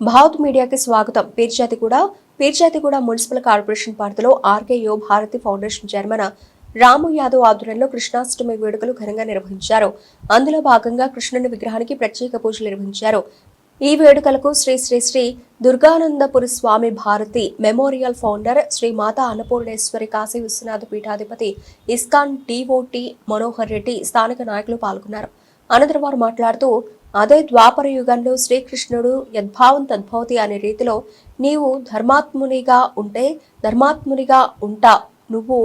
భావత్ మీడియాకి స్వాగతం. పీర్జాతిగూడ పీర్జాతిగూడ municipal corporation పరిధిలో ఆర్కేయో భారతి ఫౌండేషన్ చైర్మన్ రాము యాదవ్ ఆధ్వర్యంలో కృష్ణాష్టమి వేడుకలు ఘనంగా నిర్వహించారు. అందులో భాగంగా కృష్ణుని విగ్రహానికి ప్రత్యేక పూజలు నిర్వహించారు. ఈ వేడుకలకు శ్రీ శ్రీ శ్రీ దుర్గానందపురి స్వామి భారతి మెమోరియల్ ఫౌండర్ శ్రీ మాతా అన్నపూర్ణేశ్వరి కాశీ విశ్వనాథ పీఠాధిపతి ఇస్కాన్ డిఓటి మనోహర్ రెడ్డి స్థానిక నాయకులు పాల్గొన్నారు. అనంతరం వారు మాట్లాడుతూ అదే ద్వాపర యుగంలో శ్రీకృష్ణుడు యద్భావం తద్భవతి అనే రీతిలో నీవు ధర్మాత్మునిగా ఉంటే ధర్మాత్మునిగా ఉంటా. నువ్వు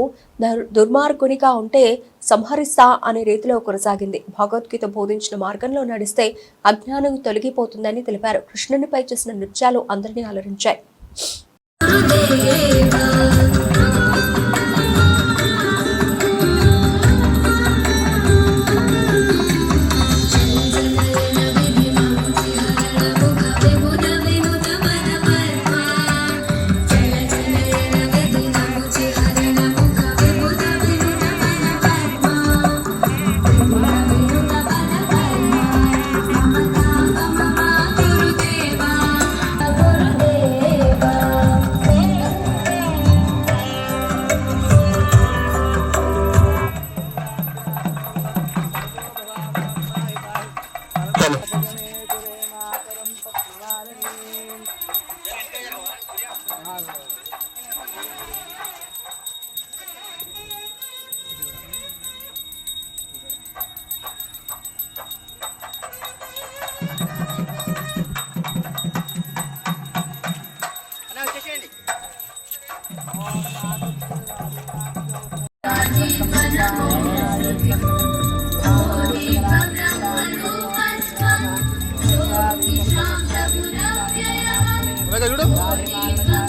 దుర్మార్గునిగా ఉంటే సంహరిస్తా అనే రీతిలో కొనసాగింది. భగవద్గీత బోధించిన మార్గంలో నడిస్తే అజ్ఞానం తొలగిపోతుందని తెలిపారు. కృష్ణునిపై చేసిన నృత్యాలు అందరినీ అలరించాయి. मैं कह जुड़ो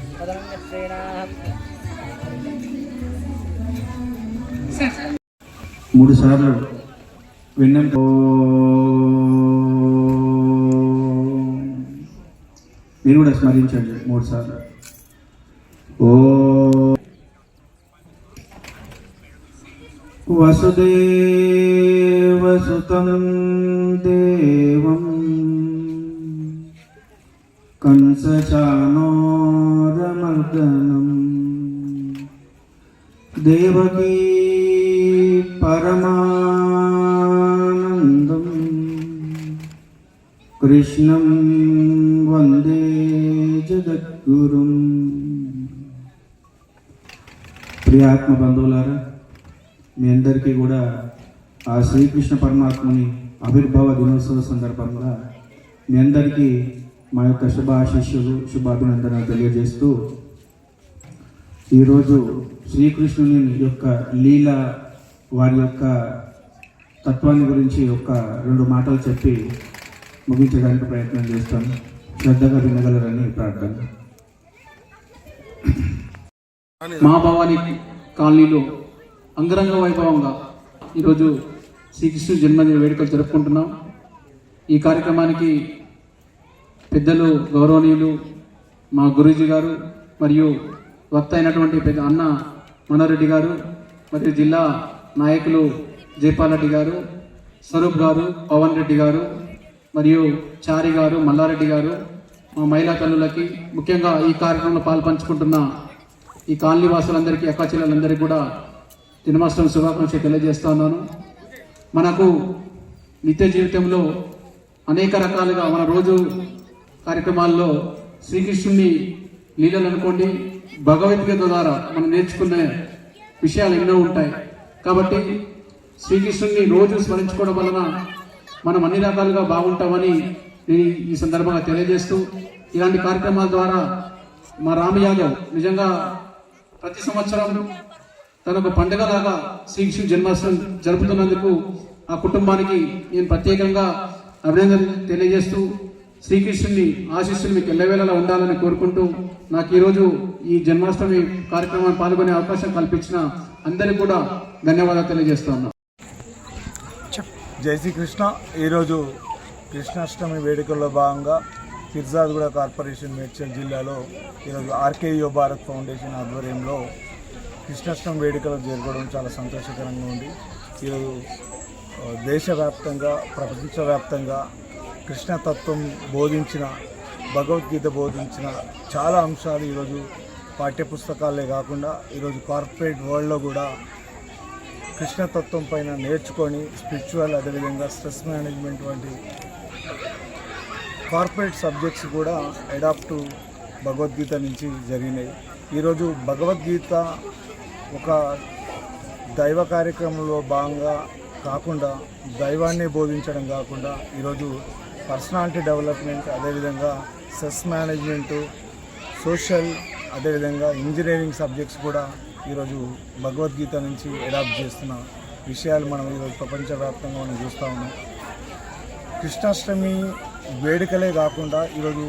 మూడు సార్లు విన్నం. మీరు కూడా స్మరించండి మూడు సార్లు. ఓ. వసుదేవసుతం దేవం. కంసచానోరమర్దనం దేవకీ పరమానందం. కృష్ణం వందే జగద్గురుం. ప్రియాత్మ బంధువులారా మీ అందరికీ కూడా ఆ శ్రీకృష్ణ పరమాత్మని ఆవిర్భావ దినోత్సవ సందర్భంగా మీ అందరికీ మా యొక్క శుభాశిష్యులు శుభాభినందనలు తెలియజేస్తూ ఈరోజు శ్రీకృష్ణుని యొక్క లీల వారి యొక్క తత్వాన్ని గురించి ఒక రెండు మాటలు చెప్పి ముగించడానికి ప్రయత్నం చేస్తాం. శ్రద్ధగా వినగలరని ప్రార్థన. మా భవాని కాలనీలో అంగరంగ వైభవంగా ఈరోజు శ్రీకృష్ణుడి జన్మదిన వేడుకలు జరుపుకుంటున్నాం. ఈ కార్యక్రమానికి పెద్దలు గౌరవనీయులు మా గురూజీ గారు మరియు వక్త అయినటువంటి పెద్ద అన్న మనోరెడ్డి గారు మరియు జిల్లా నాయకులు జైపాల్ రెడ్డి గారు స్వరూప్ గారు పవన్ రెడ్డి గారు మరియు చారి గారు మల్లారెడ్డి గారు మా మహిళా తల్లులకి ముఖ్యంగా ఈ కార్యక్రమంలో పాల్పంచుకుంటున్న ఈ కాలనీ వాసులందరికీ అక్కాచెల్లెలందరికీ కూడా జన్మాష్టమి శుభాకాంక్షలు తెలియజేస్తున్నాను మనకు నిత్య జీవితంలో అనేక రకాలుగా మన రోజు కార్యక్రమాల్లో శ్రీకృష్ణుని లీలలు అనుకోండి భగవద్గీత ద్వారా మనం నేర్చుకునే విషయాలు ఎన్నో ఉంటాయి. కాబట్టి శ్రీకృష్ణుని రోజు స్మరించుకోవడం వలన మనం అన్ని రకాలుగా బాగుంటామని నేను ఈ సందర్భంగా తెలియజేస్తూ ఇలాంటి కార్యక్రమాల ద్వారా మా రామ యాదవ్ నిజంగా ప్రతి సంవత్సరం తన ఒక పండుగలాగా శ్రీకృష్ణ జన్మాష్టమి జరుపుతున్నందుకు ఆ కుటుంబానికి నేను ప్రత్యేకంగా అభినందనలు తెలియజేస్తూ శ్రీకృష్ణుని ఆశీస్సులు మీకు ఎల్లవేళలా ఉండాలని కోరుకుంటూ నాకు ఈరోజు ఈ జన్మాష్టమి కార్యక్రమాన్ని పాల్గొనే అవకాశం కల్పించిన అందరికీ కూడా ధన్యవాదాలు తెలియజేస్తా ఉన్నాను. జై శ్రీకృష్ణ. ఈరోజు కృష్ణాష్టమి వేడుకల్లో భాగంగా ఫిర్జాద్గూడ కార్పొరేషన్ మేడ్చల్ జిల్లాలో ఈరోజు ఆర్కేయో భారత్ ఫౌండేషన్ ఆధ్వర్యంలో కృష్ణాష్టమి వేడుకలు జరగడం చాలా సంతోషకరంగా ఉంది. ఈరోజు దేశవ్యాప్తంగా ప్రపంచవ్యాప్తంగా కృష్ణతత్వం బోధించిన భగవద్గీత బోధించిన చాలా అంశాలు ఈరోజు పాఠ్యపుస్తకాలే కాకుండా ఈరోజు కార్పొరేట్ వరల్డ్లో కూడా కృష్ణతత్వం పైన నేర్చుకొని స్పిరిచువల్ అదేవిధంగా స్ట్రెస్ మేనేజ్మెంట్ వంటి కార్పొరేట్ సబ్జెక్ట్స్ కూడా అడాప్ట్ భగవద్గీత నుంచి జరిగినాయి. ఈరోజు భగవద్గీత ఒక దైవ కార్యక్రమంలో భాగంగా కాకుండా దైవాన్ని బోధించడం కాకుండా ఈరోజు పర్సనాలిటీ డెవలప్మెంట్ అదేవిధంగా సెస్ మేనేజ్మెంటు సోషల్ అదేవిధంగా ఇంజనీరింగ్ సబ్జెక్ట్స్ కూడా ఈరోజు భగవద్గీత నుంచి అడాప్ట్ చేస్తున్న విషయాలు మనం ఈరోజు ప్రపంచవ్యాప్తంగా మనం చూస్తూ ఉన్నాం. కృష్ణాష్టమి వేడుకలే కాకుండా ఈరోజు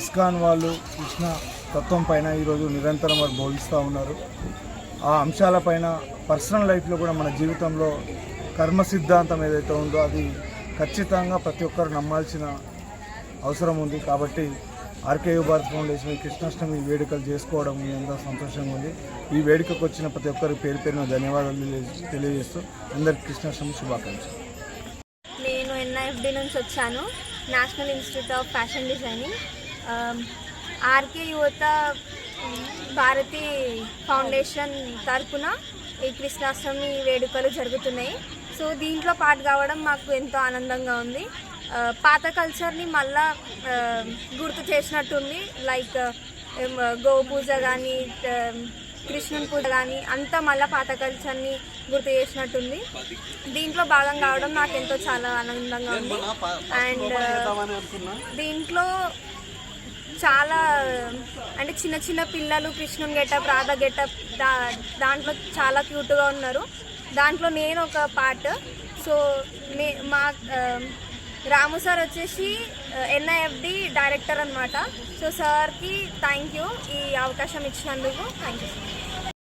ఇస్కాన్ వాళ్ళు కృష్ణ తత్వం పైన ఈరోజు నిరంతరం వారు బోధిస్తూ ఉన్నారు. ఆ అంశాలపైన పర్సనల్ లైఫ్లో కూడా మన జీవితంలో కర్మ సిద్ధాంతం ఏదైతే ఉందో అది ఖచ్చితంగా ప్రతి ఒక్కరు నమ్మాల్సిన అవసరం ఉంది. కాబట్టి ఆర్కేయు భారత్ ఫౌండేషన్ కృష్ణాష్టమి వేడుకలు చేసుకోవడం ఎంతో సంతోషంగా ఉంది. ఈ వేడుకకు వచ్చిన ప్రతి ఒక్కరి పేరు పేరున ధన్యవాదాలు తెలియజేస్తూ అందరికి కృష్ణాష్టమి శుభాకాంక్షలు. నేను ఎన్ఐఎఫ్డి నుంచి వచ్చాను. National institute of fashion designing. RK యువత భారతి ఫౌండేషన్ తరపున ఈ కృష్ణాష్టమి వేడుకలు జరుగుతున్నాయి. సో దీంట్లో పాటు కావడం మాకు ఎంతో ఆనందంగా ఉంది. పాత కల్చర్ని మళ్ళా గుర్తు చేసినట్టుంది. లైక్ గో పూజ కానీ కృష్ణుని పూజ కానీ అంతా మళ్ళీ పాత కల్చర్ని గుర్తు చేసినట్టుంది. దీంట్లో భాగం కావడం నాకు ఎంతో చాలా ఆనందంగా ఉంది. అండ్ దీంట్లో చాలా అంటే చిన్న చిన్న పిల్లలు కృష్ణుని గెటప్ రాధ గెటప్ దా దాంట్లో చాలా క్యూట్గా ఉన్నారు. దాంట్లో నేను ఒక పార్ట్. సో మే మా రాము సార్ వచ్చేసి ఎన్ఐఎఫ్డి డైరెక్టర్ అనమాట సో సార్కి థ్యాంక్ యూ ఈ అవకాశం ఇచ్చినందుకు. Thank you